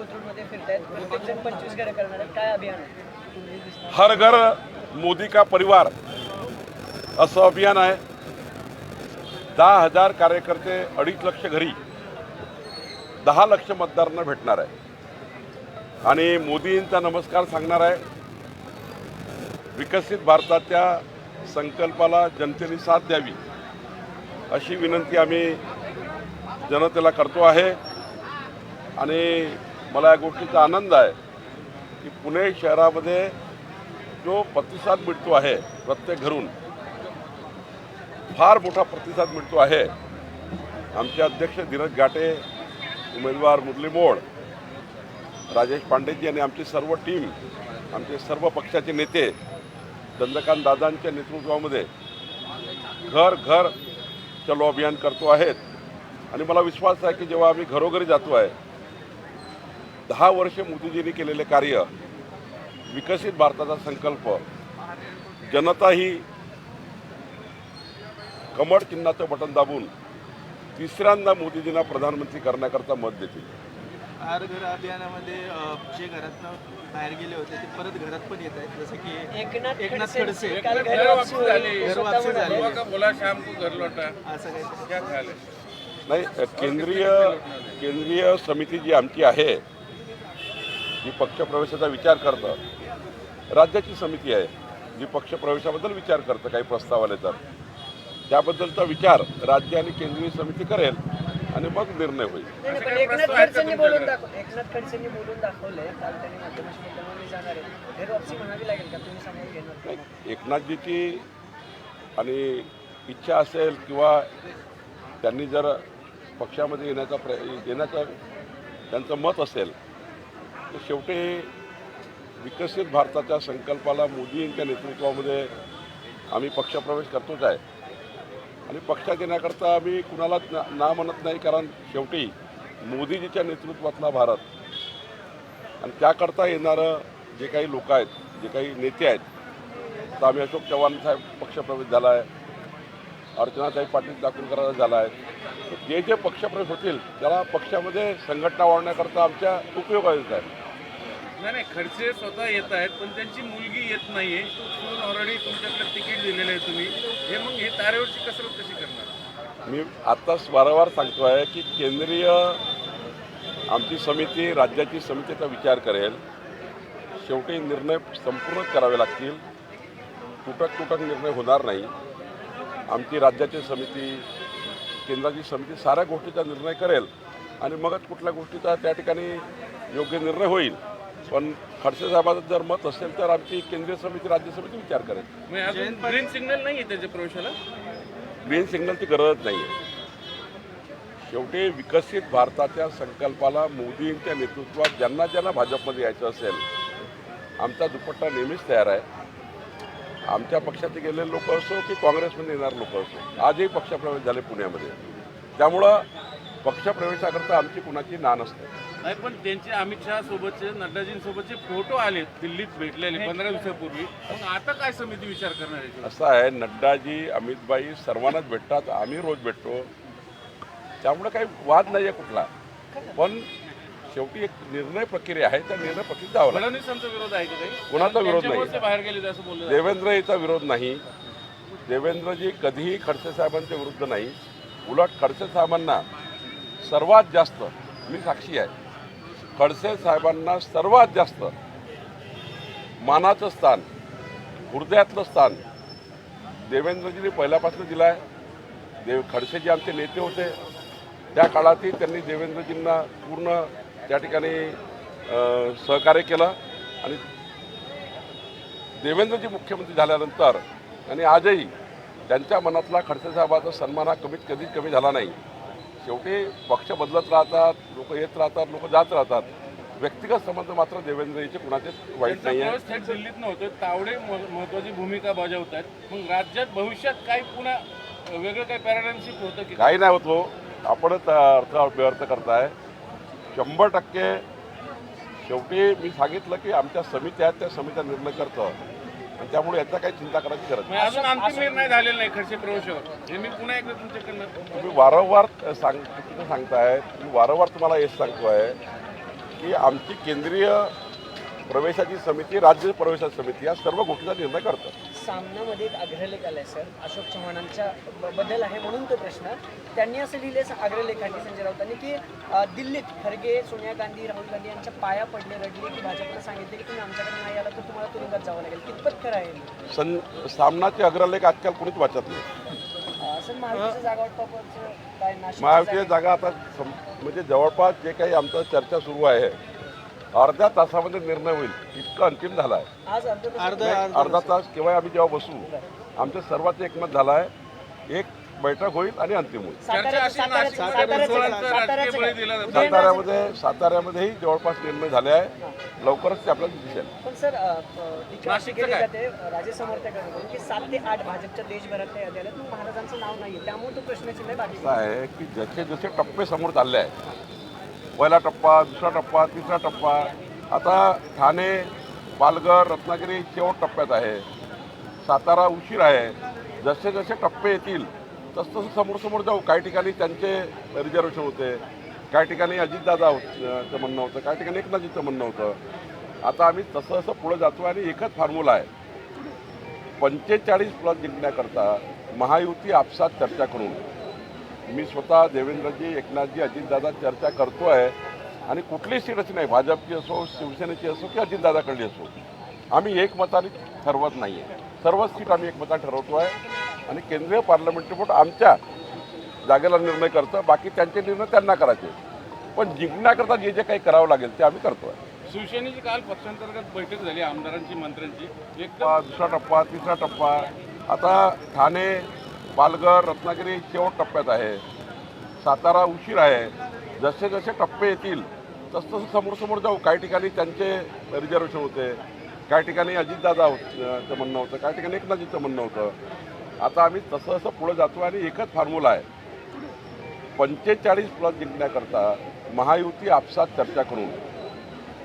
कोथरूडमध्ये फिरतायत. प्रत्येक जण पंचवीस घरं करणार आहेत. काय अभियान आहे? हर घर मोदी का परिवार? असं अभियान आहे. दहा हजार कार्यकर्ते अडीच लक्ष घरी. दहा लक्ष मतदारांना भेटणार आहे. आणि मोदींचा नमस्कार सांगणार आहे. विकसित भारताच्या संकल्पाला जनतेने साथ द्यावी अशी विनंती आम्ही जनतेला करतो आहे. आणि मला या गोष्टीचा आनंद आहे की पुणे शहरामध्ये जो प्रतिसाद मिळतो आहे प्रत्येक घरून फार मोठा प्रतिसाद मिळतो आहे. आमचे अध्यक्ष धीरज घाटे उमेदवार मुरली मोड राजेश पांडेजी आणि आमची सर्व टीम आमचे सर्व पक्षाचे नेते चंद्रकांत दादांच्या नेतृत्वामध्ये घर घर चलो अभियान करतो आहेत. आणि मला विश्वास आहे की जेव्हा आम्ही घरोघरी जातो आहे दहा वर्ष मोदीजींनी केलेले कार्य विकसित भारताचा संकल्प जनता ही कमळ चिन्हाचं बटन दाबून तिसऱ्यांदा मोदीजींना प्रधानमंत्री करण्याकरता मत देतील. हर घर अभियानामध्ये अ, जे घरातनं बाहेर गेले होते ते परत घरात पण येत आहेत. जसं की एकनाथ एकनाथ खडसे. झाली. बोला घर लौटा. असं काही नाही. केंद्रीय केंद्रीय समिती जी आमची आहे जी पक्षप्रवेशाचा विचार करतं राज्याची समिती आहे जी पक्षप्रवेशाबद्दल विचार करतं काही प्रस्ताव आले तर त्याबद्दलचा विचार राज्य आणि केंद्रीय समिती करेल आणि मग निर्णय होईल एकनाथ प्रस्ताव आहेत का खडसेंनी बोलून तुमच्याकडे? दाखव एकनाथ खडसेंनी बोलून दाखवलंय काल त्यांनी माध्यमाशी बोलताना मी जाणार आहे घर वापसी म्हणावी लागेल का तुम्ही सामावून घेणार का? नाही, एकनाथजीची आणि इच्छा असेल किंवा त्यांनी जर पक्षामध्ये येण्याचा प्र येण्याचं त्यांचं मत असेल शेवटी विकसित भारताच्या संकल्पाला मोदींच्या नेतृत्वामध्ये आम्ही पक्षप्रवेश करतोच आहे. आणि पक्षात येण्याकरता आम्ही कुणालाच ना ना म्हणत नाही कारण शेवटी मोदीजीच्या नेतृत्वातला भारत. आणि त्याकरता येणारं जे काही लोक आहेत जे काही नेते आहेत तर आम्ही अशोक चव्हाण साहेब पक्षप्रवेश झाला आहे. अर्चनाताई पाटील दाखलकरांचा झाला आहे. जे जे पक्षप्रवेश होतील त्याला पक्षामध्ये संघटना वाढवण्याकरता आमच्या उपयोगाचं आहे नाही नाही खडसे स्वतः येत आहेत पण त्यांची मुलगी येत नाहीये. म्हणून ऑलरेडी तुमच्याकडे तिकीट दिलेलं आहे तुम्ही. हे मग हे तारेवरची कसरत कशी करणार? मी आत्ताच वारंवार सांगतो आहे की केंद्रीय आमची समिती राज्याची समितीचा विचार करेल. शेवटी निर्णय संपूर्णच करावे लागतील. तुटक तुटक निर्णय होणार नाही. आमची राज्याची समिती केंद्राची समिती साऱ्या गोष्टीचा निर्णय करेल आणि मगच कुठल्या गोष्टीचा त्या ठिकाणी योग्य निर्णय होईल. पण खडसे साहेबांचं जर मत असेल तर आमची केंद्रीय समिती राज्य समिती विचार करेल. ग्रीन सिग्नल नाही आहे त्याच्या प्रवेशाला? ग्रीन सिग्नलची गरज नाही आहे शेवटी विकसित भारताच्या संकल्पाला मोदींच्या नेतृत्वात ज्यांना ज्यांना भाजपमध्ये यायचं असेल आमचा दुपट्टा नेहमीच तयार आहे. आमच्या पक्षाचे गेलेले लोक असो की काँग्रेसमध्ये येणारे लोक असो आजही पक्षप्रवेश झाले पुण्यामध्ये. त्यामुळं पक्षप्रवेशाकरता आमची कुणाची ना नसते. नाही पण त्यांचे अमित शहा सोबतचे नड्डाजींसोबतचे फोटो आले दिल्लीत भेटलेले पंधरा दिवसापूर्वी. मग आता काय समिती विचार करणार आहे? असं आहे नड्डाजी अमितबाई सर्वांनाच भेटतात आम्ही रोज भेटतो. त्यामुळे काही वाद नाही आहे कुठला. पण शेवटी एक निर्णय प्रक्रिया आहे त्या निर्णय प्रक्रियेत जावं फडणवीसांचा विरोध आहे का काही? कोणाचा विरोध नाही. त्यांच्यामुळेच ते बाहेर गेले असं बोललं जातं. देवेंद्रजीचा विरोध नाही. देवेंद्रजी कधीही खडसे साहेबांच्या विरुद्ध नाही. उलट खडसे साहेबांना सर्वात जास्त मी साक्षी आहे. खडसे साहेबांना सर्वात जास्त मानाचं स्थान हृदयातलं स्थान देवेंद्रजींनी पहिल्यापासून दिलं आहे. देव खडसे जे आमचे नेते होते. त्या काळातही त्यांनी देवेंद्रजींना पूर्ण त्या ठिकाणी सहकार्य केलं आणि देवेंद्रजी मुख्यमंत्री झाल्यानंतर आणि आजही त्यांच्या मनातला खडसे साहेबाचा सन्मान हा कमीत कधीच कमी झाला नाही. शेवटी पक्ष बदलत राहतात लोक येत राहतात लोक जात राहतात. व्यक्तिगत संबंध मात्र देवेंद्रजीचे कुणाचेच वाईट नाही आहे दिल्लीत नव्हतं. तावडे मह- महत्वाची भूमिका बजावत आहेत मग राज्यात भविष्यात काही पुन्हा वेगळं काही पॅराडाईम शिफ्ट होतं की काही नाही होतो आपणच अर्थ व्यर्थ करताय. शंभर टक्के शेवटी मी सांगितलं की आमच्या समित्या आहेत त्या समित्या निर्णय करतं. आणि त्यामुळे याचा काही चिंता करायची गरज नाही. अजून अंतिम निर्णय झालेला नाही प्रवेशावर. हे मी पुन्हा एकदा तुमच्याकडनं तुम्ही वारंवार सांग चुकीचं सांगताय मी वारंवार तुम्हाला हेच सांगतो आहे की आमची केंद्रीय प्रवेशाची समिती राज्य प्रवेशाची समिती या सर्व गोष्टीचा निर्णय करतं. सामनामध्ये एक अग्रलेख आलाय सर. अशोक चव्हाणांच्या बद्दल आहे म्हणून तो प्रश्न. त्यांनी असं लिहिले अग्रलेखांनी संजय राऊतांनी की दिल्लीत खरगे सोनिया गांधी राहुल गांधी यांच्या पाया पडले रडले की भाजपनं सांगितले की तुम्ही आमच्याकडे नाही आला तर तुम्हाला तुरुंगात जावं लागेल. कितपत खरं आहे? सं सामनाचे अग्रलेख आजकाल कोणीच वाचत नाही. सर जागा वाटपाचं काय आता म्हणजे जवळपास जे काही आमचं चर्चा सुरू आहे अर्ध्या तासामध्ये निर्णय होईल. इतकं अंतिम झाला आहे आज अर्ध तास केव्हा आम्ही जेव्हा बसू आमच्या सर्वांचं एकमत झालं आहे एक बैठक होईल आणि अंतिम होईल. साताऱ्यामध्ये साताऱ्यामध्येही जवळपास निर्णय झाले आहे. लवकरच ते आपल्याला दिसेल. आहे की जसे जसे टप्पे समोर चालले आहे पहिला टप्पा दुसरा टप्पा तिसरा टप्पा. आता ठाणे पालघर रत्नागिरी शेवट टप्प्यात आहे. सातारा उशीर आहे. जसे जसे टप्पे येतील तसतसं समोर समोर जाऊ. काही ठिकाणी त्यांचे रिझर्वेशन होते. काही ठिकाणी अजितदादा होतं म्हणणं होतं. काही ठिकाणी एकनाथजीचं म्हणणं होतं. आता आम्ही तसं तसं पुढं जातो आणि एकच फॉर्म्युला आहे. पंचेचाळीस प्लस जिंकण्याकरता महायुती आपसात चर्चा करून. मी स्वतः देवेंद्रजी एकनाथजी अजितदादा चर्चा करतो आहे. आणि कुठलीही सीट अशी नाही. भाजपची असो शिवसेनेची असो की अजितदादाकडली असो. आम्ही एकमताने ठरवत नाही आहे सर्वच सीट आम्ही एकमताने ठरवतो आहे. आणि केंद्रीय पार्लमेंटरी बोर्ड आमच्या जागेला निर्णय करतं. बाकी त्यांचे निर्णय त्यांना करायचे. पण जिंकण्याकरता जे जे काही करावं लागेल ते आम्ही करतो आहे शिवसेनेची काल पक्षांतर्गत बैठक झाली आमदारांची मंत्र्यांची. टप्पा दुसरा टप्पा तिसरा टप्पा. आता ठाणे पालघर रत्नागिरी शेवट टप्प्यात आहे. सातारा उशीर आहे. जसे जसे टप्पे येतील तसं तसं समोर समोर जाऊ. काही ठिकाणी त्यांचे रिझर्वेशन होते. काही ठिकाणी अजितदादा होतं म्हणणं होतं. काही ठिकाणी एकनाथजीचं म्हणणं होतं. आता आम्ही तसं तसं पुढे जातो आणि एकच फॉर्म्युला आहे. पंचेचाळीस प्लस जिंकण्याकरता महायुती आपसात चर्चा करून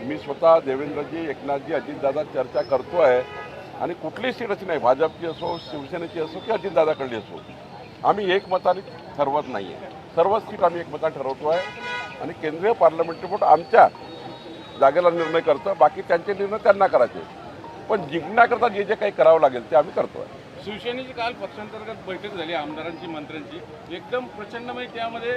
मी स्वतः देवेंद्रजी एकनाथजी अजितदादा चर्चा करतो आहे आणि कुठलीही सीट अशी नाही. भाजपची असो शिवसेनेची असो की अजितदादाकडली असो. आम्ही एकमताने ठरवत नाही आहे सर्वच सीट आम्ही एकमताने ठरवतो आहे. आणि केंद्रीय पार्लमेंटरी बोर्ड आमच्या जागेला निर्णय करतं. बाकी त्यांचे निर्णय त्यांना करायचे. पण जिंकण्याकरता जे जे काही करावं लागेल ते आम्ही करतो आहे शिवसेनेची काल पक्षांतर्गत बैठक झाली आमदारांची मंत्र्यांची. एकदम प्रचंड म्हणजे त्यामध्ये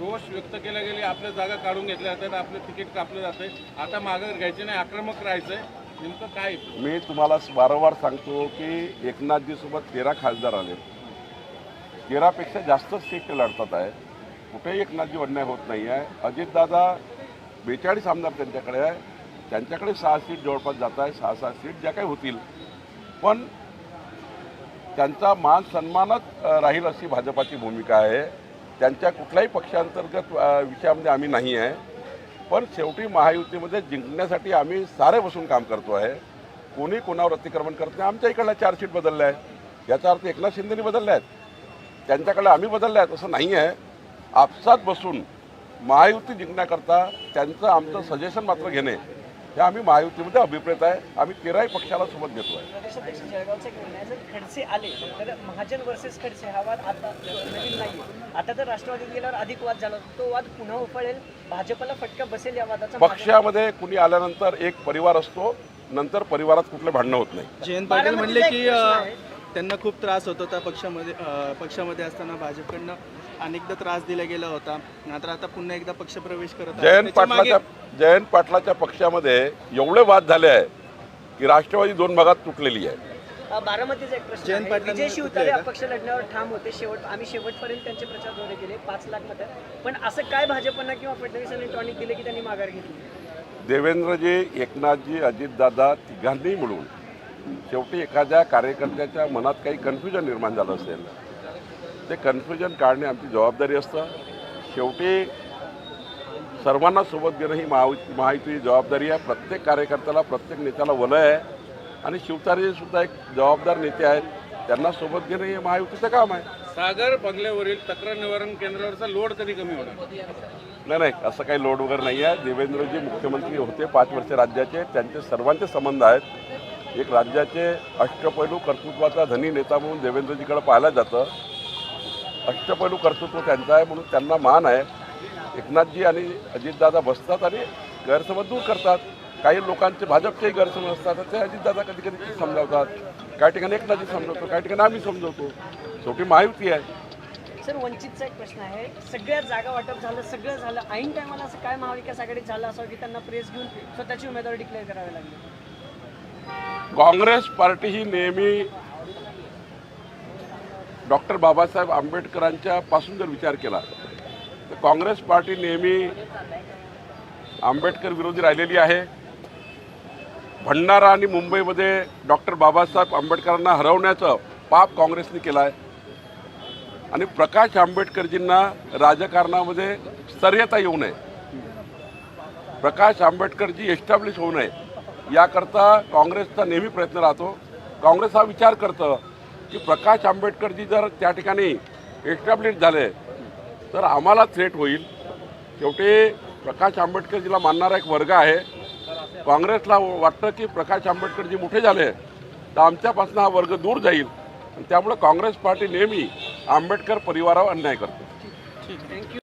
रोष व्यक्त केला गेले. आपल्या जागा काढून घेतल्या जातात आपलं तिकीट कापलं जातं आता मागं घ्यायचे नाही आक्रमक राहायचं आहे नेमकं काय मी तुम्हाला वारंवार सांगतो की एकनाथजीसोबत तेरा खासदार आले. तेरापेक्षा जास्त सीट लढतात आहे. कुठेही एकनाथजी अन्याय होत नाही आहे. अजितदादा बेचाळीस आमदार त्यांच्याकडे आहे. त्यांच्याकडे सहा सीट जवळपास जात आहे. सहा सहा सीट ज्या काही होतील. पण त्यांचा मान सन्मानच राहील अशी भाजपाची भूमिका आहे. त्यांच्या कुठल्याही पक्षांतर्गत विषयामध्ये आम्ही नाही आहे. पण शेवटी महायुतीमध्ये जिंकण्यासाठी आम्ही सारे बसून काम करतो आहे. कोणी कोणावर अतिक्रमण करत नाही. आमच्या इकडला चार्जशीट बदलला आहे याचा अर्थ एकनाथ शिंदेनी बदलल्या आहेत. त्यांच्याकडे आम्ही बदलल्या आहेत असं नाही आहे. आपसात बसून महायुती जिंकण्याकरता त्यांचं आमचं सजेशन मात्र घेणे हे आम्ही महायुतीमध्ये अभिप्रेत आहे. आम्ही तेराही पक्षाला सोबत घेतो आहे प्रदेशाध्यक्ष जळगावचा एक निर्णय आहे. जर खडसे आले तर महाजन वर्सेस खडसे हा वाद आता नवीन नाहीये. आता तर राष्ट्रवादीत गेल्यावर अधिक वाद झाला. तो वाद पुन्हा उफाळेल भाजपला फटका बसेल या वादाचा पक्षामध्ये कुणी आल्यानंतर एक परिवार असतो नंतर परिवारात कुठले भांडणं होत नाही. जयंत पाटील म्हणले की. त्यांना खूप त्रास होत होता पक्षामध्ये पक्षामध्ये असताना भाजपकडनं. अनेकदा त्रास दिला गेला होता. मात्र आता पुन्हा एकदा पक्षप्रवेश करत आहेत. जयंत पाटलाच्या जयंत पाटलाच्या पक्षामध्ये एवढे वाद झाले आहे की राष्ट्रवादी दोन भागात तुटलेली आहे. अ, बारामतीचा एक प्रश्न जयंत आहे. पाटलांनी विजय शिवतारे कुठले आहे अपक्ष लढण्यावर ठाम होते. शेवट आम्ही शेवटपर्यंत त्यांचे प्रचार दौरे केले. पाच लाख मतं. पण असं काय भाजपनं किंवा फडणवीसांनी टॉनिक दिले की त्यांनी माघार घेतली? देवेंद्रजी एकनाथजी अजितदादा तिघांनी मिळून शेवटी एखाद्या कार्यकर्त्याच्या मनात काही कन्फ्युजन निर्माण झालं असेल. ते कन्फ्युजन काढणे आमची जबाबदारी असतं. शेवटी सर्वांना सोबत घेणं ही महायु महायुतीची जबाबदारी आहे. प्रत्येक कार्यकर्त्याला प्रत्येक नेत्याला वलय आहे. आणि शिवतारे सुद्धा एक जबाबदार नेते आहेत. त्यांना सोबत घेणं हे महायुतीचं काम आहे. सागर बंगल्यावरील तक्रार निवारण केंद्रावरचा लोड कधी कमी होणार? नाही नाही. असं काही लोड वगैरे नाही आहे. देवेंद्रजी मुख्यमंत्री होते पाच वर्ष राज्याचे. त्यांचे सर्वांचे संबंध आहेत. एक राज्याचे अष्टपैलू कर्तृत्वाचा धनी नेता म्हणून देवेंद्रजीकडे पाहिलं जातं. अष्टपैलू कर्तृत्व त्यांचं आहे म्हणून त्यांना मान आहे. एकनाथजी आणि अजितदादा बसतात आणि गैरसमज दूर करतात. काही लोकांचे भाजपचेही गैरसमज असतात. ते अजितदादा कधी कधी समजावतात? काही ठिकाणी एकनाथजी समजवतो काही ठिकाणी आम्ही समजवतो. शेवटी महायुती आहे. सर वंचितचा एक प्रश्न आहे. सगळ्या जागा वाटप झालं सगळं झालं. ऐन टायमाला असं काय महाविकास आघाडीत झालं असं की त्यांना प्रेस घेऊन स्वतःची उमेदवारी डिक्लेअर करावी लागली? काँग्रेस पार्टी ही नेहमी डॉक्टर बाबासाहेब आंबेडकरांच्या पासून जर विचार केला तर काँग्रेस पार्टी नेहमी आंबेडकर विरोधी राहिलेली आहे. भंडारा आणि मुंबईमध्ये डॉक्टर बाबासाहेब आंबेडकरांना हरवण्याचं पाप काँग्रेसने केलं आहे आणि प्रकाश आंबेडकरजींना राजकारणामध्ये स्तर्यता येऊ नये. प्रकाश आंबेडकरजी एस्टॅब्लिश होऊ नये. याकरता काँग्रेसचा नेहमी प्रयत्न राहतो. काँग्रेस हा विचार करतं की प्रकाश आंबेडकरजी जर त्या ठिकाणी एस्टॅब्लिश झाले तर आम्हाला थ्रेट होईल. शेवटी प्रकाश आंबेडकरजीला मानणारा एक वर्ग आहे. काँग्रेसला वाटतं की प्रकाश आंबेडकरजी मोठे झाले तर आमच्यापासून हा वर्ग दूर जाईल. आणि त्यामुळे काँग्रेस पार्टी नेहमी आंबेडकर परिवारावर अन्याय करते. थँक्यू